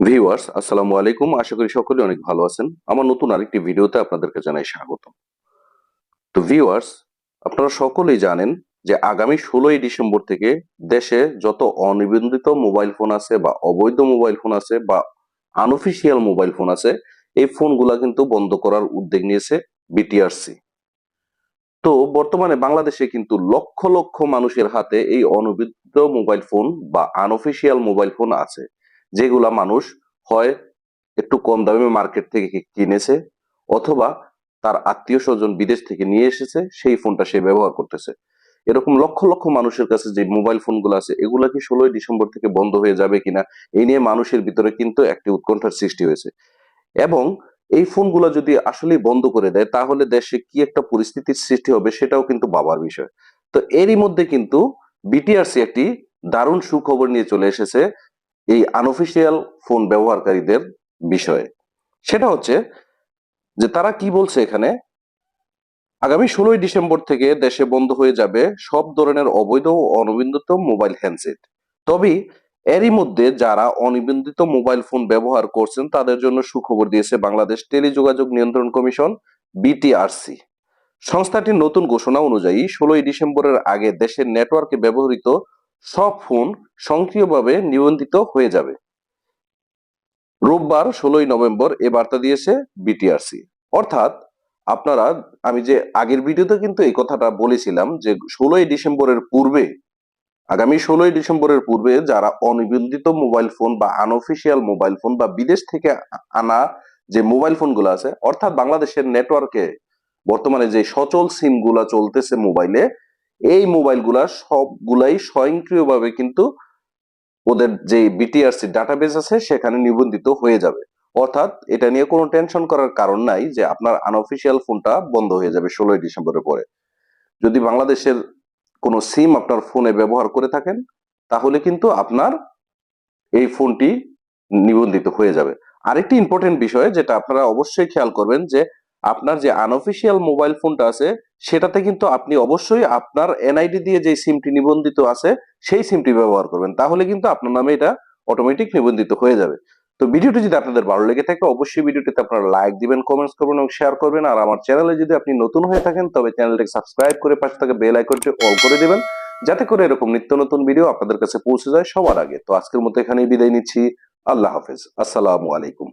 Viewers, আসসালামু আলাইকুম। আশা করি সকলে অনেক ভালো আছেন। আমার নতুন আরেকটি ভিডিওতে আপনাদেরকে জানাই স্বাগত। তো ভিউয়ার্স, আপনারা সকলেই জানেন যে আগামী ষোলোই ডিসেম্বর থেকে দেশে যত অনিবন্ধিত মোবাইল ফোন আছে বা অবৈধ মোবাইল ফোন আছে বা আনঅফিসিয়াল মোবাইল ফোন আছে, এই ফোনগুলা কিন্তু বন্ধ করার উদ্যোগ নিয়েছে বিটিআরসি তো বর্তমানে বাংলাদেশে কিন্তু লক্ষ লক্ষ মানুষের হাতে এই অনবৈধ মোবাইল ফোন বা আনঅফিসিয়াল মোবাইল ফোন আছে। যেগুলা মানুষ হয় একটু কম দামে মার্কেট থেকে কিনেছে অথবা তার আত্মীয় স্বজন বিদেশ থেকে নিয়ে এসেছে, সেই ফোনটা সে ব্যবহার করতেছে। এরকম লক্ষ লক্ষ মানুষের কাছে যে মোবাইল ফোনগুলো আছে, এগুলা কি ষোলোই ডিসেম্বর থেকে বন্ধ হয়ে যাবে কিনা, এই নিয়ে মানুষের ভিতরে কিন্তু একটি উৎকণ্ঠার সৃষ্টি হয়েছে। এবং এই ফোনগুলো যদি আসলেই বন্ধ করে দেয়, তাহলে দেশে কি একটা পরিস্থিতির সৃষ্টি হবে সেটাও কিন্তু বাবার বিষয়। তো এরই মধ্যে কিন্তু বিটিআরসি একটি দারুণ সুখবর নিয়ে চলে এসেছে। এই আনঅফিসিয়াল ফোন ব্যবহারকারীদের বিষয়ে। সেটা হচ্ছে যে তারা কি বলছে এখানে? আগামী ষোলোই ডিসেম্বর থেকে দেশে বন্ধ হয়ে যাবে সব ধরনের অবৈধ ও অনিবন্ধিত মোবাইল হ্যান্ডসেট তবে এরই মধ্যে যারা অনিবন্ধিত মোবাইল ফোন ব্যবহার করছেন, তাদের জন্য সুখবর দিয়েছে বাংলাদেশ টেলিযোগাযোগ নিয়ন্ত্রণ কমিশন বিটিআরসি সংস্থাটির নতুন ঘোষণা অনুযায়ী ষোলোই ডিসেম্বরের আগে দেশের নেটওয়ার্কে ব্যবহৃত সব ফোন সক্রিয়ভাবে নিবন্ধিত হয়ে যাবে। রোববার ষোলোই নভেম্বর এ বার্তা দিয়েছে বিটিআরসি। অর্থাৎ আপনারা, আমি যে আগের ভিডিওতে কিন্তু এই কথাটা বলেছিলাম যে ষোলোই ডিসেম্বরের পূর্বে, আগামী ষোলোই ডিসেম্বরের পূর্বে যারা অনিবন্ধিত মোবাইল ফোন বা আনঅফিসিয়াল মোবাইল ফোন বা বিদেশ থেকে আনা যে মোবাইল ফোনগুলো আছে, অর্থাৎ বাংলাদেশের নেটওয়ার্কে বর্তমানে যে সচল সিমগুলা চলতেছে মোবাইলে এই মোবাইলগুলা সবগুলাই স্বয়ংক্রিয়ভাবে কিন্তু ওদের যে বিটিআরসি ডাটাবেস আছে সেখানে নিবন্ধিত হয়ে যাবে। অর্থাৎ এটা নিয়ে কোনো টেনশন করার কারণ নাই যে আপনার আনঅফিসিয়াল ফোনটা বন্ধ হয়ে যাবে ষোলোই ডিসেম্বরের পরে। যদি বাংলাদেশের কোনো সিম আপনার ফোনে ব্যবহার করে থাকেন, তাহলে কিন্তু আপনার এই ফোনটি নিবন্ধিত হয়ে যাবে। আরেকটি ইম্পর্টেন্ট বিষয় যেটা আপনারা অবশ্যই খেয়াল করবেন যে আপনার যে আনঅফিসিয়াল মোবাইল ফোনটা আছে, সেটাতে কিন্তু আপনি অবশ্যই আপনার এনআইডি দিয়ে যে সিমটি নিবন্ধিত আছে, সেই সিমটি ব্যবহার করবেন। তাহলে কিন্তু আপনার নামে এটা অটোমেটিক নিবন্ধিত হয়ে যাবে। তো ভিডিওটি যদি আপনাদের ভালো লেগে থাকে, অবশ্যই ভিডিওটিতে আপনারা লাইক দিবেন কমেন্টস করবেন এবং শেয়ার করবেন। আর আমার চ্যানেলে যদি আপনি নতুন হয়ে থাকেন, তবে চ্যানেলটিকে সাবস্ক্রাইব করে পাশে থাকা বেল আইকনটি অল করে দিবেন, যাতে করে এরকম নিত্য নতুন ভিডিও আপনাদের কাছে পৌঁছে যায় সবার আগে। তো আজকের মতো এখানেই বিদায় নিচ্ছি। আল্লাহ হাফেজ। আসসালামু আলাইকুম।